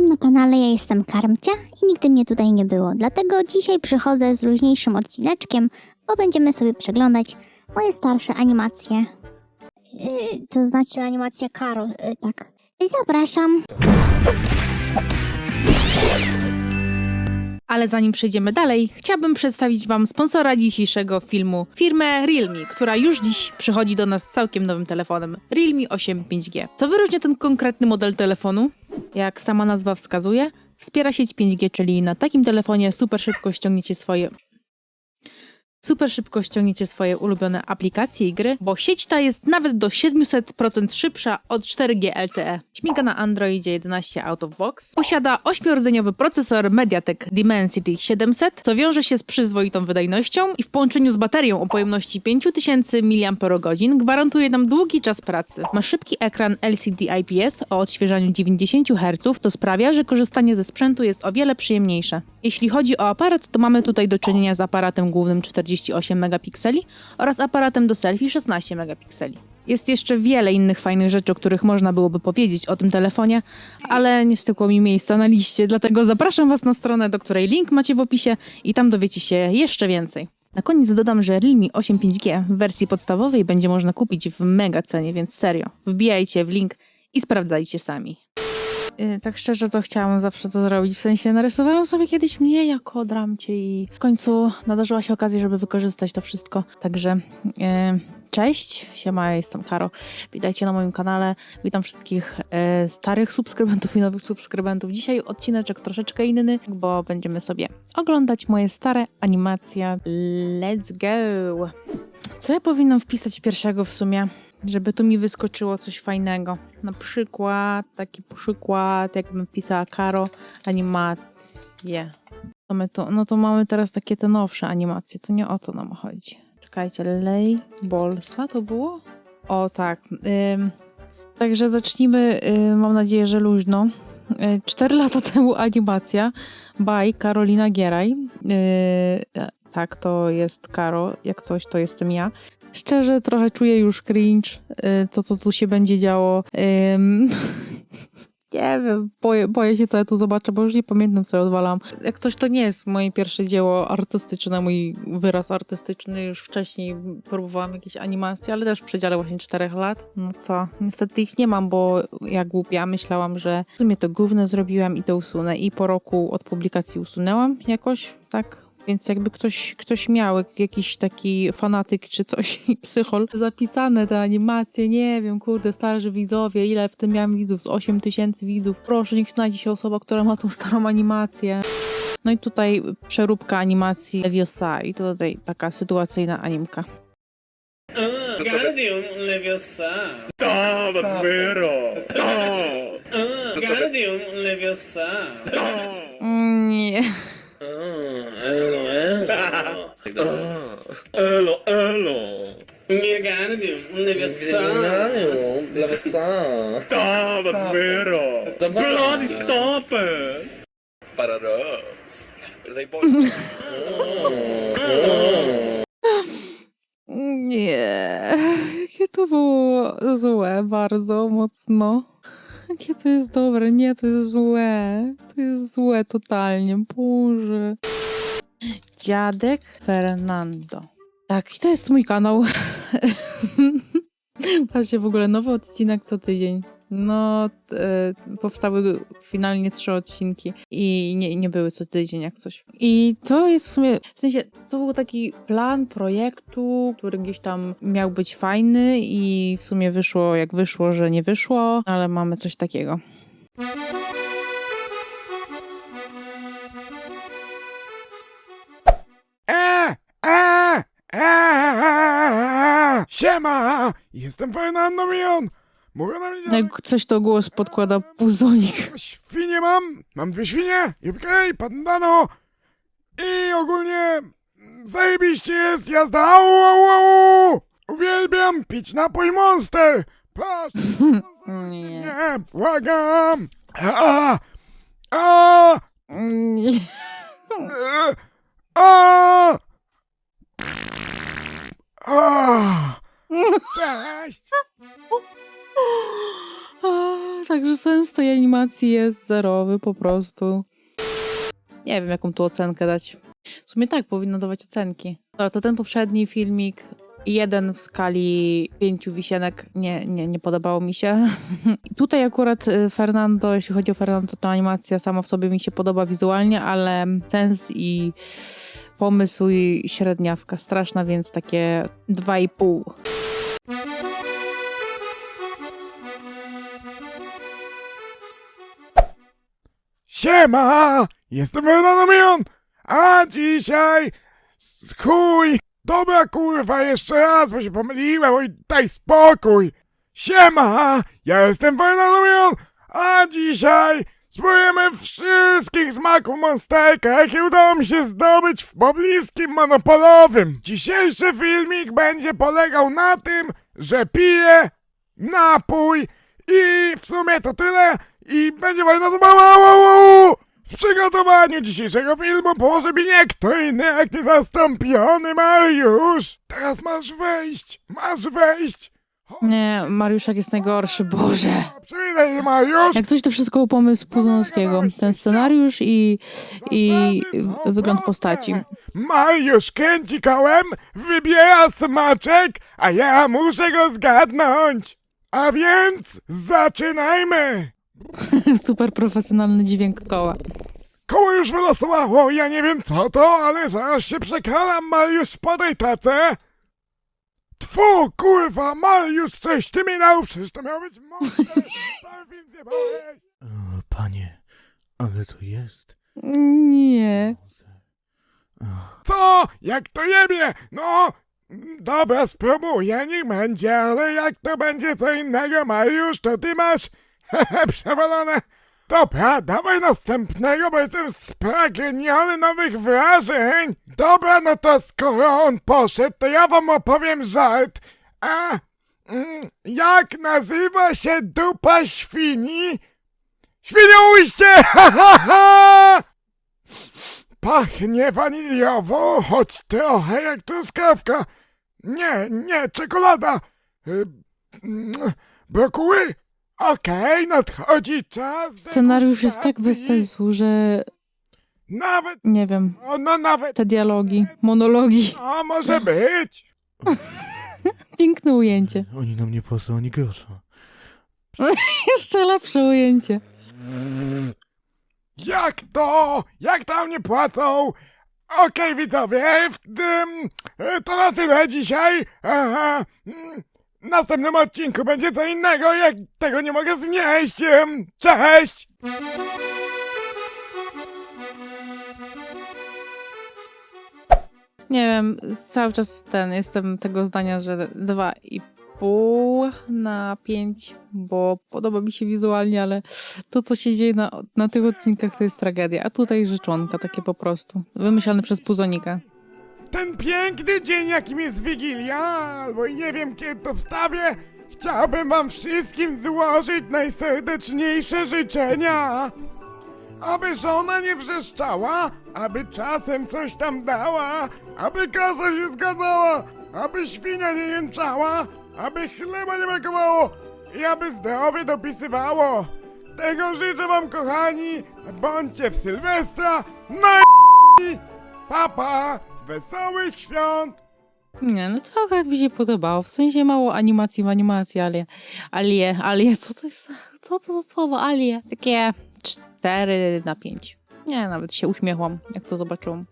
Witam na kanale, ja jestem Karmcia i nigdy mnie tutaj nie było, dlatego dzisiaj przychodzę z luźniejszym odcineczkiem, bo będziemy sobie przeglądać moje starsze animacje. Yy, to znaczy animacja Karo, yy, tak. Zapraszam. Ale zanim przejdziemy dalej, chciałabym przedstawić Wam sponsora dzisiejszego filmu, firmę Realme, która już dziś przychodzi do nas całkiem nowym telefonem Realme 8 5G. Co wyróżnia ten konkretny model telefonu? Jak sama nazwa wskazuje, wspiera sieć 5G, czyli na takim telefonie super szybko ściągniecie swoje Super szybko ściągniecie swoje ulubione aplikacje i gry, bo sieć ta jest nawet do 700% szybsza od 4G LTE. Śmiga na Androidzie 11 out of box. Posiada 8-rdzeniowy procesor MediaTek Dimensity 700, co wiąże się z przyzwoitą wydajnością i w połączeniu z baterią o pojemności 5000 mAh gwarantuje nam długi czas pracy. Ma szybki ekran LCD IPS o odświeżaniu 90 Hz, co sprawia, że korzystanie ze sprzętu jest o wiele przyjemniejsze. Jeśli chodzi o aparat, to mamy tutaj do czynienia z aparatem głównym 48 megapikseli oraz aparatem do selfie 16 megapikseli. Jest jeszcze wiele innych fajnych rzeczy, o których można byłoby powiedzieć o tym telefonie, ale nie stykło mi miejsca na liście, dlatego zapraszam Was na stronę, do której link macie w opisie i tam dowiecie się jeszcze więcej. Na koniec dodam, że Realme 8 5G w wersji podstawowej będzie można kupić w mega cenie, więc serio, wbijajcie w link i sprawdzajcie sami. Yy, tak szczerze to chciałam zawsze to zrobić, w sensie narysowałam sobie kiedyś mnie jako dramcie i w końcu nadarzyła się okazja, żeby wykorzystać to wszystko, także yy, cześć, siema, jestem Karo, witajcie na moim kanale, witam wszystkich yy, starych subskrybentów i nowych subskrybentów. Dzisiaj odcineczek troszeczkę inny, bo będziemy sobie oglądać moje stare animacje. Let's go! Co ja powinnam wpisać pierwszego w sumie? Żeby tu mi wyskoczyło coś fajnego. Na przykład, taki przykład, jakbym wpisała Karo animacje. To my to, no to mamy teraz takie te nowsze animacje, to nie o to nam chodzi. Czekajcie, Lej Bolsa to było? O tak. Ym, także zacznijmy, y, mam nadzieję, że luźno. Y, Cztery lata temu animacja by Karolina Gieraj. Y, tak, to jest Karo, jak coś, to jestem ja. Szczerze, trochę czuję już cringe, y, to co tu się będzie działo. Nie wiem, boję, boję się, co ja tu zobaczę, bo już nie pamiętam, co ja odwalam. Jak coś to nie jest moje pierwsze dzieło artystyczne, mój wyraz artystyczny. Już wcześniej próbowałam jakieś animacje, ale też w przedziale właśnie czterech lat. No co, niestety ich nie mam, bo jak głupia myślałam, że w sumie to gówno zrobiłam i to usunę. I po roku od publikacji usunęłam jakoś, tak więc jakby ktoś, ktoś miał jakiś taki fanatyk czy coś, psychol, zapisane te animacje, nie wiem, kurde, starzy widzowie, ile w tym miałem widzów? Z 8 tysięcy widzów. Proszę, niech znajdzie się osoba, która ma tą starą animację. No i tutaj przeróbka animacji Leviosa i tutaj taka sytuacyjna animka. Guardium Leviosa. Da, davvero? Da! Guardium Leviosa. Nie. Mirgardium Leviosa. Leviosa. Da, davvero? Bloody stop it! Paradox. Lei bolsa. Nie. Jakie to było złe bardzo mocno. Jakie to jest dobre. Nie, to jest złe. To jest złe totalnie. Boże. Dziadek Fernando. Tak, i to jest mój kanał. Patrzcie, w ogóle nowy odcinek co tydzień. No, e, powstały finalnie trzy odcinki i nie, nie były co tydzień jak coś. I to jest w sumie, w sensie, to był taki plan projektu, który gdzieś tam miał być fajny i w sumie wyszło jak wyszło, że nie wyszło, ale mamy coś takiego. E, e, e, siema! Jestem Fernando Mion! Mówią na mnie Jak coś to głos podkłada puzonik. Świnie mam! Mam dwie świnie! Jupkej, pandano! I ogólnie... Zajebiście jest jazda! Au, au, au! Uwielbiam pić napój Monster! Patrz! Nie. Nie, błagam! A, a, Nie. a, a. Cześć! Także sens tej animacji jest zerowy po prostu. Nie wiem, jaką tu ocenkę dać. W sumie tak, powinno dawać ocenki. Dobra, to ten poprzedni filmik, jeden w skali pięciu wisienek, nie, nie, nie podobało mi się. I Tutaj akurat y, Fernando, jeśli chodzi o Fernando, to animacja sama w sobie mi się podoba wizualnie, ale sens i pomysł i średniawka straszna, więc takie 2,5. Siema! Jestem Fernando a dzisiaj... s- chuj! Dobra kurwa, jeszcze raz, bo się pomyliłem, oj daj spokój! Siema! Ja jestem Fernando a dzisiaj spróbujemy wszystkich smaków monsterka, jakie udało mi się zdobyć w pobliskim monopolowym. Dzisiejszy filmik będzie polegał na tym, że piję napój i w sumie to tyle i będzie fajna zabawa. W przygotowaniu dzisiejszego filmu pomoże mi nie kto inny jak niezastąpiony Mariusz. Teraz masz wejść, masz wejść. Nie, Mariuszek jest najgorszy, Boże. Mariusz. Jak coś to wszystko pomysł Puzonowskiego. Ten scenariusz i, i wygląd postaci. Mariusz kręci kołem, wybiera smaczek, a ja muszę go zgadnąć. A więc zaczynajmy. Super profesjonalny dźwięk koła. Koło już wylosowało, ja nie wiem co to, ale zaraz się przekalam, Mariusz, podaj tacę. Tfu, kurwa, Mariusz, coś ty mi przecież to miał być monster, cały film zjebałeś. O, panie, ale to jest. Nie. Co? Jak to jebie? No, dobra, spróbuję, niech będzie, ale jak to będzie co innego, Mariusz, to ty masz hehe, przewalone. Dobra, dawaj następnego, bo jestem spragniony nowych wrażeń. Dobra, no to skoro on poszedł, to ja wam opowiem żart. A, mm, jak nazywa się dupa świni? Świniuście! Ha, ha, ha! Pachnie waniliowo, choć trochę jak truskawka. Nie, nie, czekolada. Y, mm, Brokuły? Okej, nadchodzi czas. Scenariusz jest tak bez degustacji. sensu, że Nawet, nie wiem. o, no nawet, Te dialogi, monologi. a może być. Piękne ujęcie. Oni nam nie płacą ani grosza. Jeszcze lepsze ujęcie. Jak to? Jak tam nie płacą? Okej, widzowie, w tym e, to na tyle dzisiaj. Aha. mm, W następnym odcinku będzie co innego, jak tego nie mogę znieść. Cześć! Nie wiem, cały czas ten, jestem tego zdania, że dwa i pół na pięć, bo podoba mi się wizualnie, ale to, co się dzieje na, na tych odcinkach, to jest tragedia. A tutaj życzonka, takie po prostu. Wymyślane przez Puzonika. Ten piękny dzień, jakim jest Wigilia, albo i nie wiem kiedy to wstawię, chciałbym wam wszystkim złożyć najserdeczniejsze życzenia. Aby żona nie wrzeszczała, aby czasem coś tam dała, aby kasa się zgadzała, aby świnia nie jęczała, aby chleba nie brakowało i aby zdrowie dopisywało. Tego życzę wam, kochani, bądźcie w Sylwestra, no i papa, wesołych świąt! Nie, no akurat mi się podobało. W sensie mało animacji w animacji, ale alie, alie, co to jest, co to za słowo, alie? Takie 4 na 5. Nie, nawet się uśmiechłam, jak to zobaczyłam.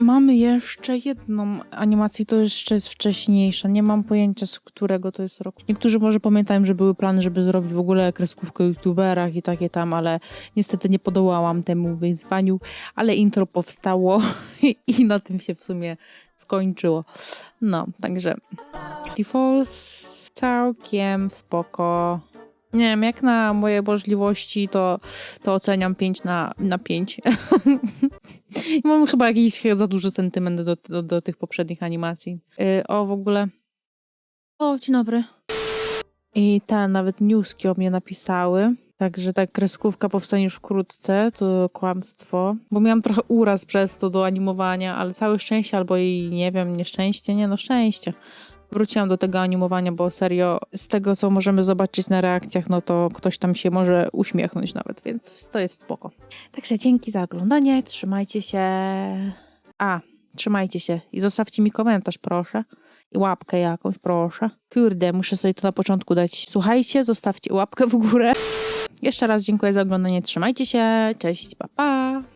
Mamy jeszcze jedną animację, to jeszcze jest wcześniejsza. Nie mam pojęcia, z którego to jest roku. Niektórzy może pamiętają, że były plany, żeby zrobić w ogóle kreskówkę o youtuberach i takie tam, ale niestety nie podołałam temu wyzwaniu, ale intro powstało i na tym się w sumie skończyło. No, także Falls całkiem spoko. Nie wiem, jak na moje możliwości, to, to oceniam 5 na, na 5. I mam chyba jakiś za duży sentyment do, do, do tych poprzednich animacji. Yy, o, w ogóle. O, dzień dobry. I te nawet newski o mnie napisały. Także ta kreskówka powstanie już wkrótce, to kłamstwo. Bo miałam trochę uraz przez to do animowania, ale całe szczęście, albo i nie wiem, nieszczęście, nie no szczęście. Wróciłam do tego animowania, bo serio z tego, co możemy zobaczyć na reakcjach, no to ktoś tam się może uśmiechnąć nawet, więc to jest spoko. Także dzięki za oglądanie, trzymajcie się. A, trzymajcie się i zostawcie mi komentarz, proszę. I łapkę jakąś, proszę. Kurde, muszę sobie to na początku dać. Słuchajcie, zostawcie łapkę w górę. Jeszcze raz dziękuję za oglądanie, trzymajcie się, cześć, pa pa.